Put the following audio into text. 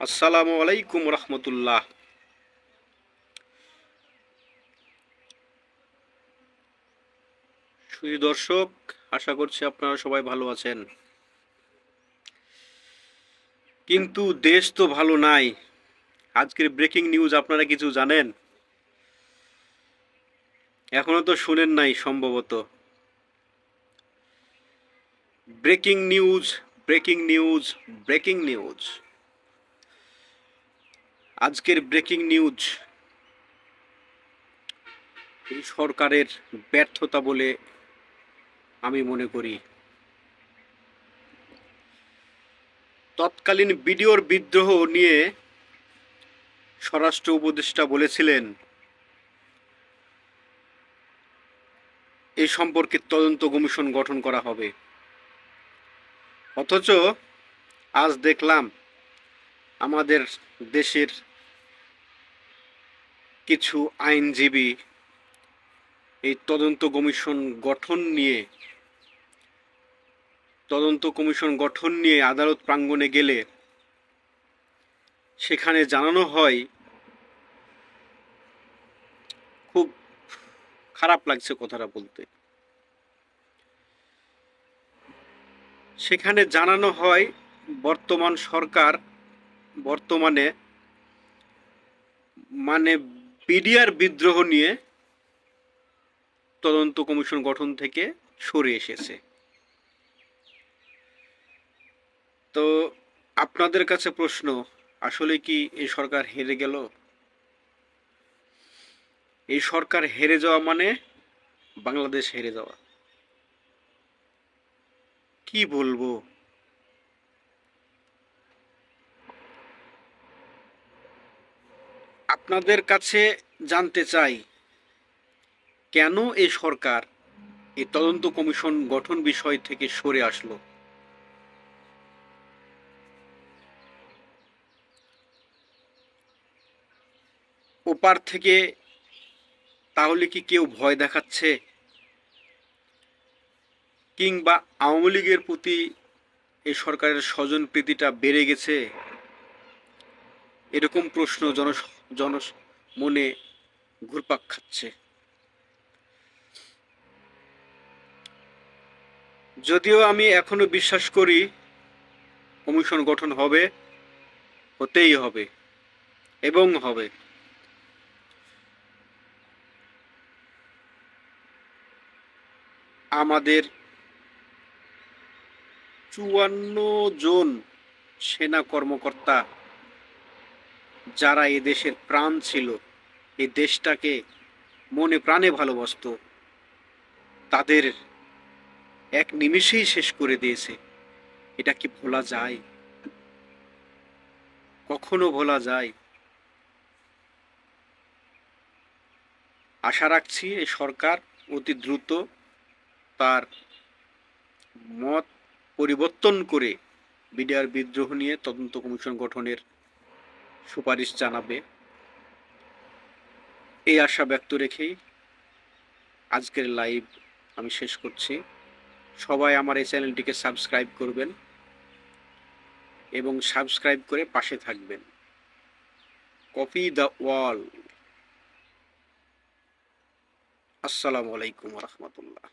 আসসালামু আলাইকুম রহমতুল্লাহ। সুধী দর্শক, আশা করছি আপনারা সবাই ভালো আছেন। কিন্তু দেশ তো ভালো নাই। আজকের ব্রেকিং নিউজ আপনারা কিছু জানেন? এখনও তো শুনেন নাই সম্ভবত। Breaking news breaking news breaking news. আজকের ব্রেকিং নিউজ। এই সরকারের ব্যর্থতা বলে আমি মনে করি। তৎকালীন বিডিওর বিদ্রোহ নিয়ে স্বরাষ্ট্র উপদেষ্টা বলেছিলেন এই সম্পর্কে তদন্ত কমিশন গঠন করা হবে। অথচ আজ দেখলাম আমাদের দেশের কিছু আইনজীবী এই তদন্ত কমিশন গঠন নিয়ে, তদন্ত কমিশন গঠন নিয়ে আদালত প্রাঙ্গণে গেলে সেখানে জানানো হয়, খুব খারাপ লাগছে কথাটা বলতে। সেখানে জানানো হয়, বর্তমান সরকার বর্তমানে মানে বিডিআর বিদ্রোহ নিয়ে তদন্ত কমিশন গঠন থেকে সরে এসেছে। তো আপনাদের কাছে প্রশ্ন, আসলে কি এই সরকার হেরে গেল? এই সরকার হেরে যাওয়া মানে বাংলাদেশ হেরে যাওয়া। কি বলব? আপনাদের কাছে জানতে চাই, কেন এই সরকার এই তদন্ত কমিশন গঠন বিষয় থেকে সরে আসলো? ওপার থেকে তাহলে কি কেউ ভয় দেখাচ্ছে? কিংবা আওয়ামী লীগের প্রতি এই সরকারের স্বজন প্রীতিটা বেড়ে গেছে? এরকম প্রশ্ন জন জন মনে ঘুরপাক খাচ্ছে। যদিও আমি এখনও বিশ্বাস করি কমিশন গঠন হবে, হতেই হবে এবং হবে। আমাদের চুয়ান্ন জন সেনা কর্মকর্তা যারা এ দেশের প্রাণ ছিল এই দেশটাকে মনে প্রাণে ভালোবাসত, তাদের এক নিমিষেই শেষ করে দিয়েছে। এটা কি ভোলা যায়? কখনো ভোলা যায়? আশা রাখছি এই সরকার অতি দ্রুত তার মত পরিবর্তন করে বিডিআর বিদ্রোহ নিয়ে তদন্ত কমিশন গঠনের সুপারিশ জানাবে। এই আশা ব্যক্ত রেখেই আজকের লাইভ আমি শেষ করছি। সবাই আমার এই চ্যানেলটিকে সাবস্ক্রাইব করবেন এবং সাবস্ক্রাইব করে পাশে থাকবেন। Copy the wall. আসসালামু আলাইকুম রহমতুল্লাহ।